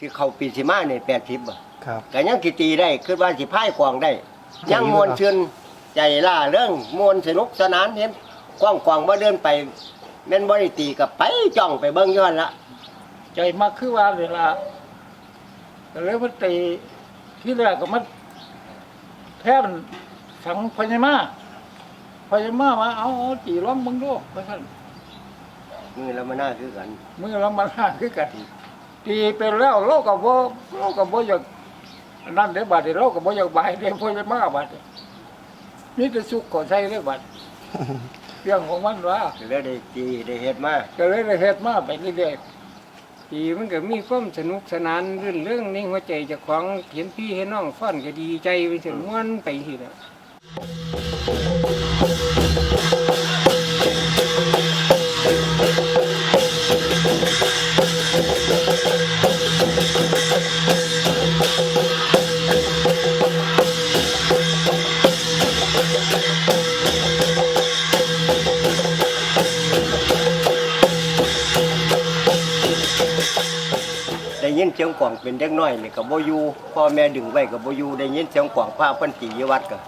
สิเข้าปีสิมาเนี่ยแปดสิบบ่ครับ ก็ยังสิตีได้คือว่าสิพายกวางได้ ยังมวนเชิญใจล่าเรื่องมวนสนุกสนานเห็นกว้างกวางว่าเดินไปแม่นบ่ได้ตีกับไปจ้องไปเบิ่งย้อนละใจมากคือว่าเวลาก็เลยมันตีที่แรกก็มันแทบสังพญามาพญามามาเอาเอาตีร้องมึงดูไปกันมือละมาหน้าคือกันมือเรามาห้าคือกัน ตีไปแล้วเราก็บ่เราก็บ่อยากนั่นเด้บาดนี้เราก็บ่อยากบายเด้พญามาบาดนี้นี่จะสุกก็ใช่เด้บาดเรื่องของมันว่าก็เลยได้ตีได้เฮ็ดมาก็เลยได้เฮ็ดมาไปเรื่อยปีมันก็มีความสนุกสนานเรื่องเรื่องในหัวใจเจ้าของเห็นพี่เห็นน้องฟ้อนก็ดีใจไปถึงม้วนไปทีละได้ ยินเสียงกวางเป็นเด็กน้อยนี่ก็บ่อยู่พ่อแม่ดึงไว้ก็บ่อยู่ได้ยินเสียงกวางพาเพิ่นตีอยู่วัดก็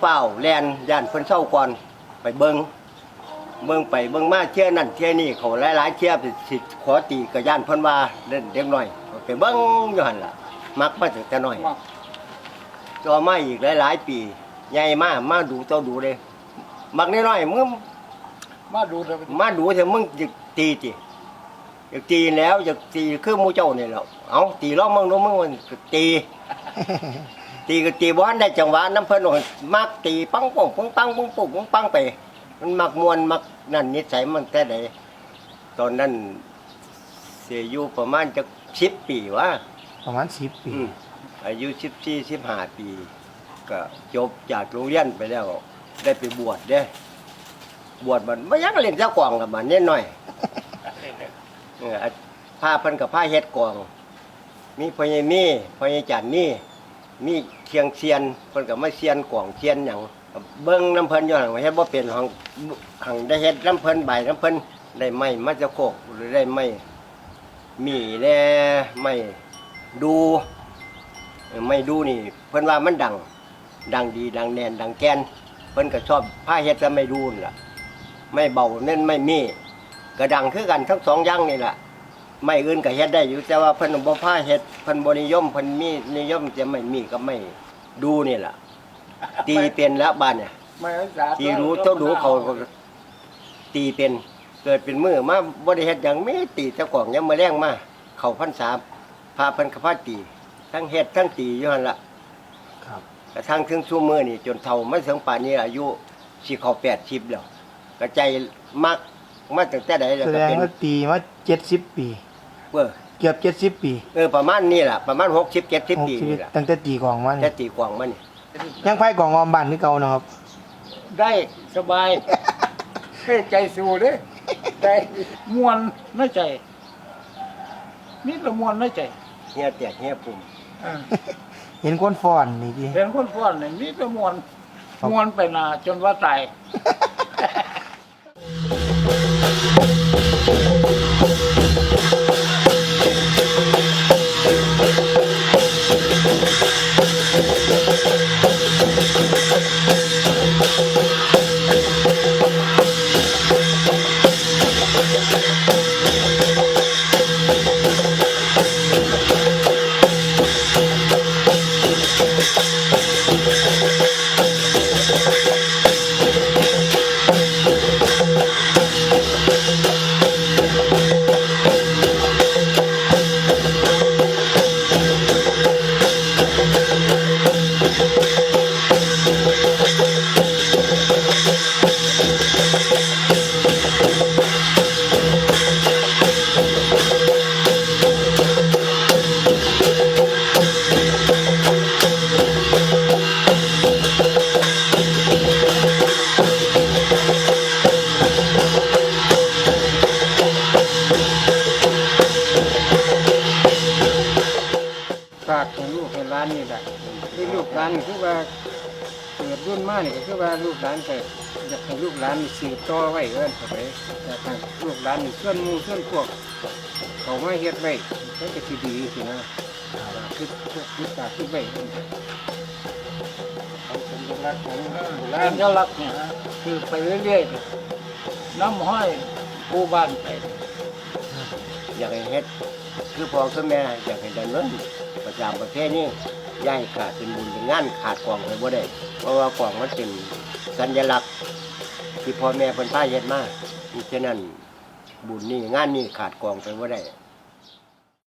เฝ้าวแล่นย่านเพิ่นเศร้าก่อนไปเบิ่งเบิ่งไปเบิ่งมาเที่ยนั่นเที่ยนี่เขาหลายๆเที่ยสิสิขอตีก็ย่านเพิ่นว่าเล่นเด็กน้อยไปเบิ่งอยู่หั่นล่ะมักมาตั้งแต่น้อยๆมาต่อมาอีกหลายๆปีใหญ่มามาดูเจ้าดูเลยมักน้อยๆมึงมาดูเด้อมาดูเถอะมึงจะตีจิ อยากตีแล้วอยากตีคือหมูเจ้าเนี่ยแหล้วเอาตีร้องมึงดูมึงมันก็ตี ตีก็ตีบ้านได้จังหวะน้ำเพิ่นว่ามักตีปังป่งปังปังปังปุ่งปังปังไป มันมักมวนมักนั่นนิสัยมันแต่ใดตอนนั้นเสียอยู่ประมาณจะสิบปีวะประมาณสิบปี อืมอายุสิบสี่สิบห้าปี ก็จบจากโรงเรียนไปแล้ว ได้ไปบวชเด้ บวชมันไม่อยังเล่นเจ้ากวางกับมันนิดหน่อยเออผ้าเพันกับผ้าเฮ็ดกวางมีพญามีพญาจันนี่ มีเคียงเซียนเพิ่นกับมาเซียนกวางเซียนหยังเบิ่งน้ำเพิ่นอยู่หั่นว่าเฮ็ดบ่เป็นหังหังได้เฮ็ดน้ำเพิ่นใบน้ำเพิ่นได้ไม้มาจะโคกหรือได้ไม้มีแน่ไม้ดูไม่ดูนี่ เพิ่นว่ามันดัง ดังดีดังแน่นดังแกนเพิ่นก็ชอบผ้าเฮ็ดจะไม่ดูนั่นล่ะ ไม่เบาเน้นไม่มี ก็ดังคือกันทั้งสองอย่างนี่แหละไม่อื่นก็เฮ็ดได้อยู่แต่ว่าเพิ่นบ่ผ้าเฮ็ดเพิ่นบ่นิยมเพิ่นมีนิยมจะไม่มีก็ไม่ดูนี่ล่ะตีเป็นแล้วบ้านเนี่ยไม่รักษาตีรู้เจ้ารู้เขาก็ตีเป็นเกิดเป็นมือมาบ่ได้เฮ็ดหยังมีตีแต่ของยามมื้อแรงมาเข้าพรรษาพาเพิ่นก็พาตี ทั้งเฮ็ดทั้งตีอยู่หั่นล่ะครับกระทั่งถึงชั่วมือนี่จนเท่ามาถึงป่านนี้อายุสิเข้า80แล้วก็ใจมัก มาตั้งแต่ใดแล้วแสก็ดงเป็นว่าตีมาเจ็ดสิบปีเว้อเกือบเจ็ดสิบปีเออประมาณนี้ล่ะประมาณ60 70หกปีชีวินี่ตล่ะตั้งแต่ตีกลองมาแต่เนี่ยตีกวางมานี่ยังไพ่กล่องออมบ้านคือเก่านะครับ ได้สบายให้ใจสู้เด้ได้มวนในใจนี่ละมวนในใจเฮียแตกเฮียปุ่มอ่าเห็นคนฟ้อนนี่ทีเห็นคนฟ้อนนี่นี่ละมวนมวนไปหนาจนว่าตาย ละที่ลูกร้านนี่คือว่าเกิดรุ่นมากนี่ก็คือว่าลูกร้านเกิดอยากให้ลูกร้านนี่สืบต่อไว้เอิ้นเข้าไปอยากให้ลูกร้านนี่ส่วนหมู่ส่วนพวกเขาไม่เฮ็ดไว้ก็จะสิดีสินะคือคือตาคือไว้เอาเป็นเรื่องรักของโบราเป็ณนยอดรักเนี่ยนะคือไปเรื่อยๆน้ำห้อยผู้บ้านไป อยากให้เฮ็ด คือพ่อคือแม่อยากให้ดันนั้นประจำประเภทนี้ ย่าให้ขาดเป็นบุญเป็นงานขาดกล่องไปบ่ได้ เพราะว่ากล่องมันเป็นสัญลักษณ์ ที่พ่อแม่เพิ่นพาเฮ็ดมาฉะนั้นบุญนี่งานนี่ขาดกล่องไปบ่ได้